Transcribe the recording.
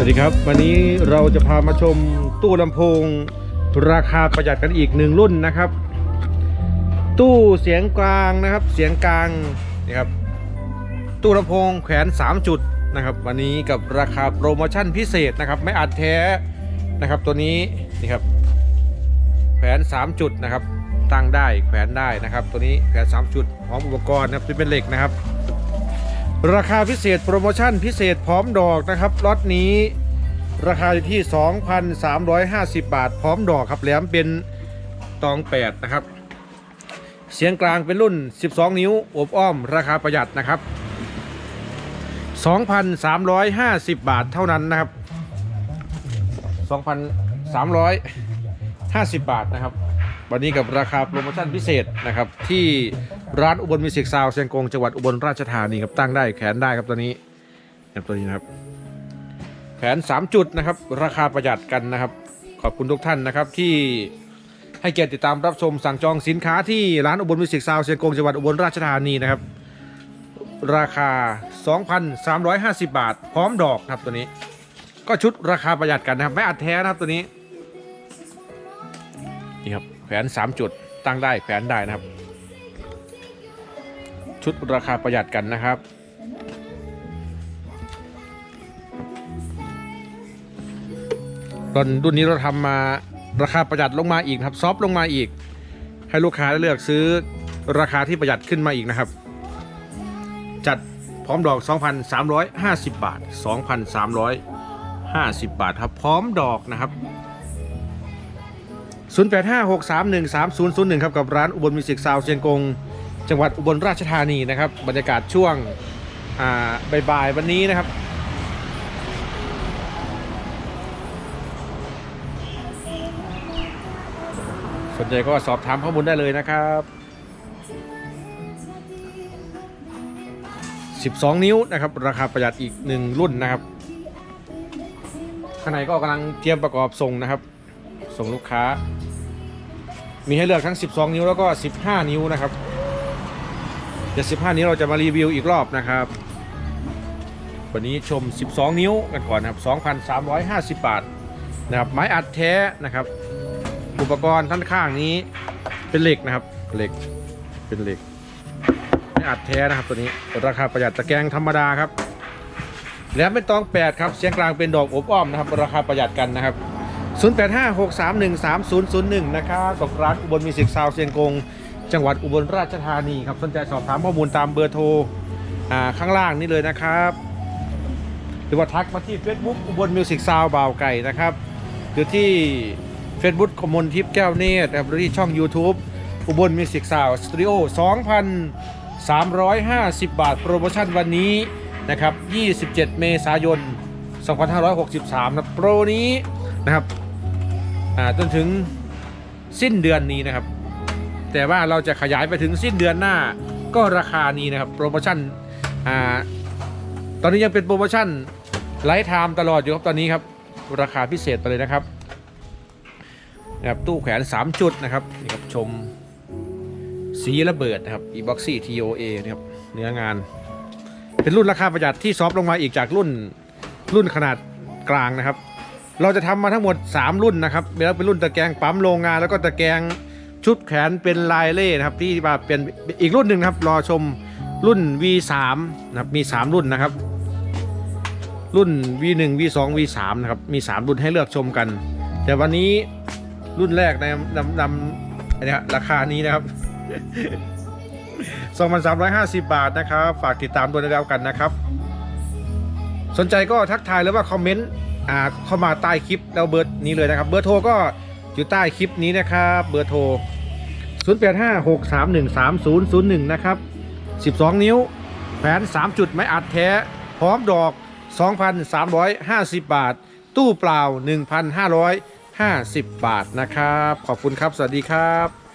สวัสดีครับ วันนี้เราจะพามาชมตู้ลำโพง ราคาประหยัดกันอีกหนึ่งรุ่นนะครับ ตู้เสียงกลางนะครับ เสียงกลางนี่ครับตู้ลำโพงแขวน 3 จุดนะครับ วันนี้กับราคาโปรโมชั่นพิเศษนะครับ ไม่อัดแท้นะครับตัวนี้นี่ครับแขวน 3 จุดนะครับตั้งได้แขวนได้นะครับ ตัวนี้แขวน 3 จุดพร้อมอุปกรณ์นะครับที่เป็นเหล็กนะครับ ราคาพิเศษโปรโมชั่นพิเศษพร้อมดอกนะครับล็อตนี้ราคาอยู่ที่ 2,350 บาท พร้อมดอกครับแหลมเป็นตอง 8 นะครับ เสียงกลางเป็นรุ่น 12 นิ้วอบอ้อม ราคาประหยัดนะครับ 2,350 บาทเท่านั้นนะครับ 2,350 บาทนะครับ วันนี้กับราคาโปรโมชั่นพิเศษนะครับที่ร้านอุบลมิวสิกซาวเชียงกงจังหวัดอุบลราชธานีครับตั้งได้แขนได้ครับตัวนี้ครับตัวนี้นะครับ แขน 3 จุดนะครับ ราคาประหยัดกันนะครับ ขอบคุณทุกท่านนะครับที่ให้เกียรติติดตามรับชมสั่งจองสินค้าที่ร้านอุบลมิวสิกซาวเชียงกงจังหวัดอุบลราชธานีนะครับ ราคา 2,350 บาท พร้อมดอกครับตัวนี้ ก็ชุดราคาประหยัดกันนะครับไม่อัดแท้นะครับตัวนี้นี่ครับ แขวน3 จุดตั้งได้แขวนได้นะครับ ชุดราคาประหยัดกันนะครับ รุ่นรุ่นนี้เราทำมาราคาประหยัดลงมาอีกครับ ซอฟลงมาอีก ให้ลูกค้าได้เลือกซื้อราคาที่ประหยัดขึ้นมาอีกนะครับ จัดพร้อมดอก 2,350 บาท 2,350 บาทครับ พร้อมดอกนะครับ 0856313001 ครับกับร้านอุบลมิวสิกซาวเชียงกง จังหวัดอุบลราชธานีนะครับ บรรยากาศช่วงอ่าบ่ายๆวันนี้นะครับสนใจก็สอบถามข้อมูลได้เลยนะครับ 12 นิ้วนะครับ ราคาประหยัดอีก 1 รุ่นนะครับ ข้างในก็กำลังเตรียมประกอบส่งนะครับ ส่งลูกค้า มีให้เลือกทั้ง 12 นิ้วแล้วก็ 15 นิ้วนะครับเดี๋ยว15 นิ้วเราจะมารีวิวอีกรอบนะครับ วันนี้ชม 12 นิ้วกันก่อนนะครับ 2,350 บาทนะครับไม้อัดแท้นะครับ อุปกรณ์ท่านข้างนี้เป็นเหล็กนะครับเหล็กเป็นเหล็กไม่อัดแท้นะครับตัวนี้ราคาประหยัดตะแกรงธรรมดาครับ แล้วไม่ต้อง8ครับเสียงกลางเป็นดอกอบอ้อมนะครับ ราคาประหยัดกันนะครับ 0856313001 นะครับกับร้านอุบลมิวสิกซาวเชียงกง จังหวัดอุบลราชธานีครับสนใจสอบถามข้อมูลตามเบอร์โทรอ่าข้างล่างนี่เลยนะครับ หรือว่าทักมาที่ Facebook อุบลมิวสิกซาวบ่าวไก่นะครับหรือที่ Facebook คมนทิพย์แก้วเนตรหรือที่ช่อง YouTube อุบลมิวสิกซาวสตูดิโอ2,350 บาท โปรโมชั่นวันนี้นะครับ 27 เมษายน 2563นะโปรนี้นะครับ จนถึงสิ้นเดือนนี้นะครับ แต่ว่าเราจะขยายไปถึงสิ้นเดือนหน้าก็ราคานี้นะครับโปรโมชั่นอตอนนี้ยังเป็นโปรโมชั่นไลฟ์ไทม์ตลอดอยู่ครับตอนนี้ครับราคาพิเศษไปเลยนะครับนะครับตู้แขวน 3 จุดนะครับนี่ครับชมสีระเบิดนะครับ e b o x y TOA นะครับเนื้องาน เป็นรุ่นราคาประหยัดที่ซอฟลงมาอีกจากรุ่นรุ่นขนาดกลางนะครับ เราจะทำมาทั้งหมด 3 รุ่นนะครับแล้วเป็นรุ่นตะแกรงปั๊มโรงงานแล้วก็ตะแกรงชุดแขนเป็นลายเล่นะครับที่มาเป็นอีกรุ่นหนึ่งนะครับรอชมรุ่น V3 นะครับมี 3 รุ่นนะครับ รุ่น V1 V2 V3 นะครับมี 3 รุ่นให้เลือกชมกัน แต่วันนี้รุ่นแรกในนำนำอันนี้ครับราคานี้นะครับ 2,350 บาทนะครับ ฝากติดตามด้วยแล้วกันนะครับ สนใจก็ทักทายหรือว่าคอมเมนต์ อ่าเข้ามาใต้คลิปแล้วเบอร์นี้เลยนะครับ เบอร์โทรก็อยู่ใต้คลิปนี้นะครับ เบอร์โทร 0856313001 นะครับ 12 นิ้วแผน3 จุดไม้อัดแท้ พร้อมดอก 2,350 บาท ตู้เปล่า 1,550 บาทนะครับ ขอบคุณครับ สวัสดีครับ